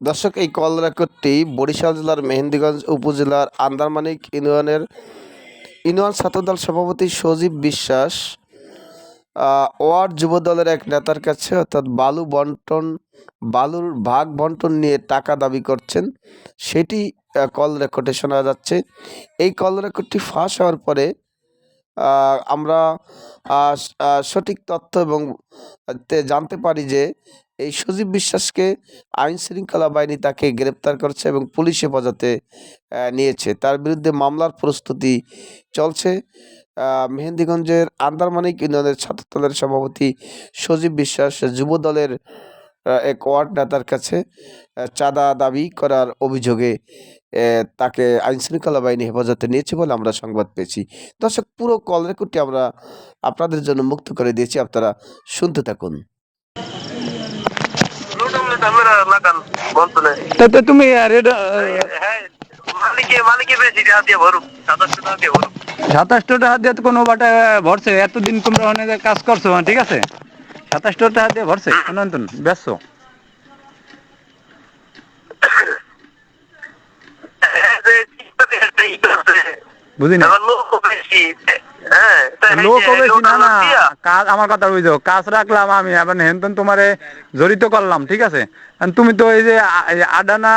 দর্শক, এই কল রেকর্ডটি বরিশাল জেলার মেহেন্দিগঞ্জ উপজেলার আন্দারমানিক ইউনিয়নের ইউনিয়ন ছাত্রদল সভাপতি সজীব বিশ্বাস ওয়ার্ড যুবদলের এক নেতার কাছে, অর্থাৎ বালু বন্টন, বালুর ভাগ বন্টন নিয়ে টাকা দাবি করছেন। সেটি কল রেকর্ডে শোনা যাচ্ছে। এই কল রেকর্ডটি ফাঁস হওয়ার পরে আমরা সঠিক তথ্য এবং জানতে পারি যে এই সজীব বিশ্বাসকে আইন শৃঙ্খলা বাহিনী তাকে গ্রেপ্তার করছে এবং পুলিশ হেফাজতে নিয়েছে। তার বিরুদ্ধে মামলার প্রস্তুতি চলছে। মেহেন্দিগঞ্জের আন্দারমানিক ইউনিয়নের ছাত্রদলের সভাপতি সজীব বিশ্বাস যুব দলের এক ওয়ার্ড নেতার কাছে চাঁদা দাবি করার অভিযোগে তাকে আইন শৃঙ্খলা বাহিনী হেফাজতে নিয়েছে বলে আমরা সংবাদ পেয়েছি। দর্শক পুরো কল রেকর্ডটি আমরা আপনাদের জন্য মুক্ত করে দিয়েছি। আপনারা শুনতে থাকুন। তুমি হ্যাঁ বেশি টাকা দিয়ে কোনো বাটা ভরছে এতদিন তোমরা অনেক কাজ করছ হ্যাঁ, ঠিক আছে? সাতাশটা টাকা দিয়ে ভরছে অনন্তন ব্যস্ত হ্যাঁ, যে চিন্তাতে একটা ই করছে। বুঝি না এবার লোক বেশি হ্যাঁ তা এই লোক যে বেশি না লোক না দিয়া, কাজ আমার কথা বুঝো কাজ রাখলাম আমি। এবার হেনতন তোমারে জড়িত করলাম ঠিক আছে? তুমি তো এই যে আডানা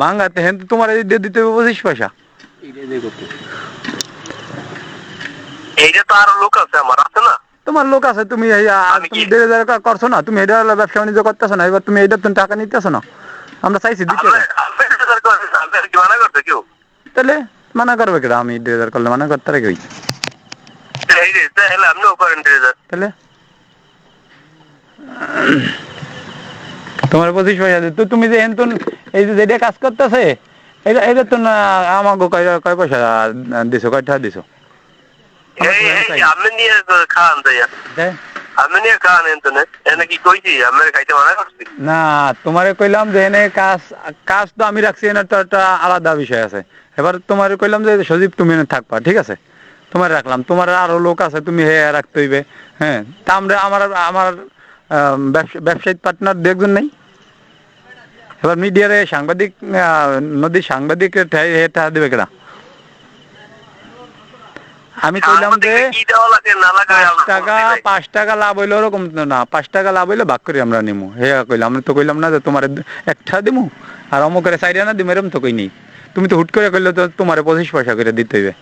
ভাঙ্গাতে হেন তোমার দিয়ে দিতে হবে পঁচিশ পয়সা। এইটা তো আরও লোক আছে আমার আছে না? তোমার লোক আছে তুমি দেড় হাজার করছ না? তুমি এটা ব্যবসা বাণিজ্য করতেছো না? এবার তুমি এইটা তুমি টাকা নিতেছো না? আমরা চাইছি দিতে এটা তাহলে মানা করবে কেডা আমি করলে মানা করতে রেখে এই তাহলে? তোমার পঁচিশ পয়সা। তো তুমি যে এনতুন এই যে যেটা কাজ করতেছে এটা এটা তো আমাকে কয় কয় পয়সা দিছো? কয় টাকা দিছো নিয়ে যাইয়া তাই? আপনি এনে কি কইছি খাইতে মানা করছি? না, তোমারে কইলাম যে এনে কাজ কাজ তো আমি রাখছি, এনে একটা আলাদা বিষয় আছে। এবার তোমারে কইলাম যে সজীব, তুমি এনে থাকবা, ঠিক আছে? তোমার রাখলাম। তোমার আরও লোক আছে, তুমি হে রাখতে হইবে হ্যাঁ? তা আমরা, আমার আমার ব্যবসায়িক পার্টনার দু একজন নেই। এবার মিডিয়ারে সাংবাদিক নদীর সাংবাদিক এটা দেবে কেনা আমি কইলাম যে পাঁচ টাকা পাঁচ টাকা লাভ হইল ওরকম না পাঁচ টাকা লাভ হইলে ভাগ করি আমরা নিমু। হে কইলাম আমি তো কইলাম না যে তোমার একটা দিমু আর অমুকের চাইরা না দিমু এরকম তো কই নেই তুমি তো হুট করে কইলে তো তোমার পঁচিশ পয়সা করে দিতে হইবে।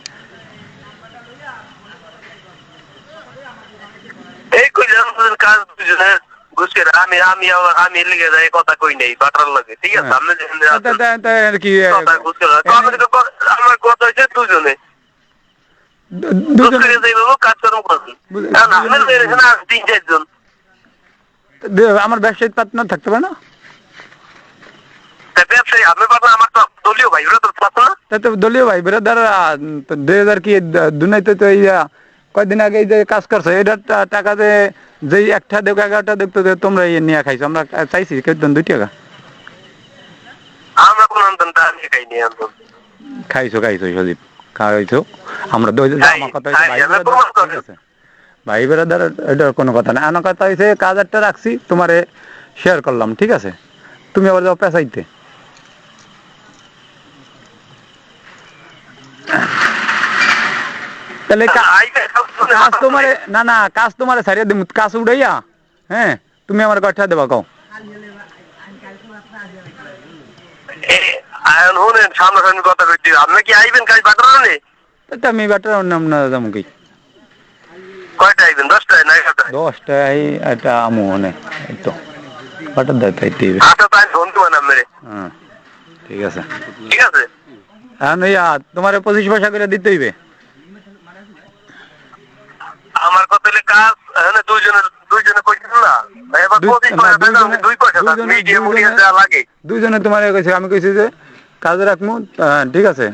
এই কইলাম কাজ ঘুষকে আমি আমি আমি লিগে যাই কথা কই নাই বাটার লাগে ঠিক আছে? হ্যাঁ। আমি ক- আমার কথা হচ্ছে দুজনে। আমার ব্যবসায়িক পার্টনার থাকতে পারে না দলীয় ভাই বেরাদার দুই হাজার কি দুনাইতে তো কয়দিন আগে যে কাজ করছ টাকা যে যেই একটা দেখো এগারোটা দেখতো যে তোমরা ইয়ে নিয়ে খাইছো আমরা চাইছি কেতন দুই টাকা। আমরা কোন খাইছো খাইছো সজীব খাইছো। আমরা আমার কথা ভাই। ঠিক আছে। বেরাদার এটার কোনো কথা না। আমার কথা হয়েছে কাজ একটা রাখছি তোমারে শেয়ার করলাম ঠিক আছে? তুমি আবার যাও পেঁচাইতে। তাহলে কাজ তোমারে না না কাজ তোমারে ছাড়িয়ে দিম কাজ উড়াইয়া হ্যাঁ? তুমি আমার কথা দেবা কও। আয়ন শুনেন সামনাসামনি কথা কইছি আপনি কি আইবেন কাজ তা আমি বেটার নাম না যাব কি কয়টা আইবেন দশটায় না এগারোটায়? দশটায় একটা আমু অনেক তো। বাটার দেয় তাই দিবে আচ্ছা তাই ফোন হ্যাঁ ঠিক আছে। ঠিক আছে? এখন ইয়া তোমার পঁচিশ পয়সা করে দিতে হইবে। আমার কথা হলে কাজ এখানে দুইজনে দুইজনে কইছেন না? এবার দুই- পঁচিশ না, পয়সা দেন, আমি দুইজনে- দুই পয়সা দুইজনে- মিডিয়া দুইজনে- যা লাগে। দুইজনে তোমার কইছে আমি কইছি যে কাজে রাখমু ঠিক আছে।